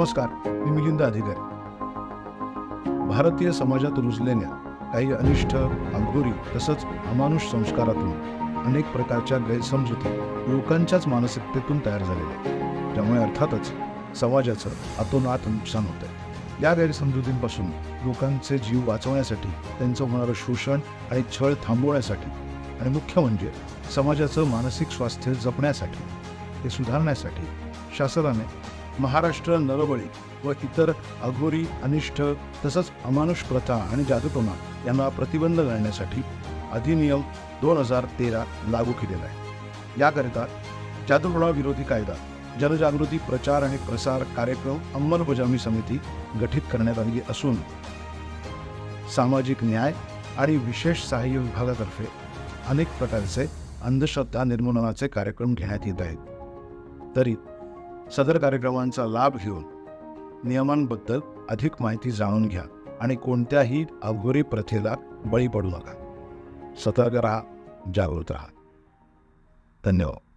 नमस्कार मी मिलिंद अधिकारी भारतीय समाजात रुजलेल्या काही अनिष्ट अघोरी तसंच अमानुष संस्कारातून अनेक प्रकारच्या गैरसमजुती लोकांच्याच मानसिकतेतून तयार झालेल्या आहेत. त्यामुळे अर्थातच समाजाचं अतोनात नुकसान होत आहे या गैरसमजुतींपासून लोकांचे जीव वाचवण्यासाठी त्यांचं होणारं शोषण आणि छळ थांबवण्यासाठी आणि मुख्य म्हणजे समाजाचं मानसिक स्वास्थ्य जपण्यासाठी ते सुधारण्यासाठी शासनाने महाराष्ट्र नरबळी व इतर अघोरी अनिष्ट तसंच अमानुष प्रथा आणि जादूटोना यांना प्रतिबंध घालण्यासाठी अधिनियम दोन हजार तेरा लागू केलेला आहे. याकरिता जादूटोना विरोधी कायदा जनजागृती प्रचार आणि प्रसार कार्यक्रम अंमलबजावणी समिती गठीत करण्यात आली असून सामाजिक न्याय आणि विशेष सहाय्य विभागातर्फे अनेक प्रकारचे अंधश्रद्धा निर्मूलनाचे कार्यक्रम घेण्यात येत आहेत. तरी सदर कार्यक्रमांचा लाभ घेऊन नियमांबद्दल अधिक माहिती जाणून घ्या आणि कोणत्याही अघोरी प्रथेला बळी पडू नका. सतर्क राहा जागृत राहा. धन्यवाद.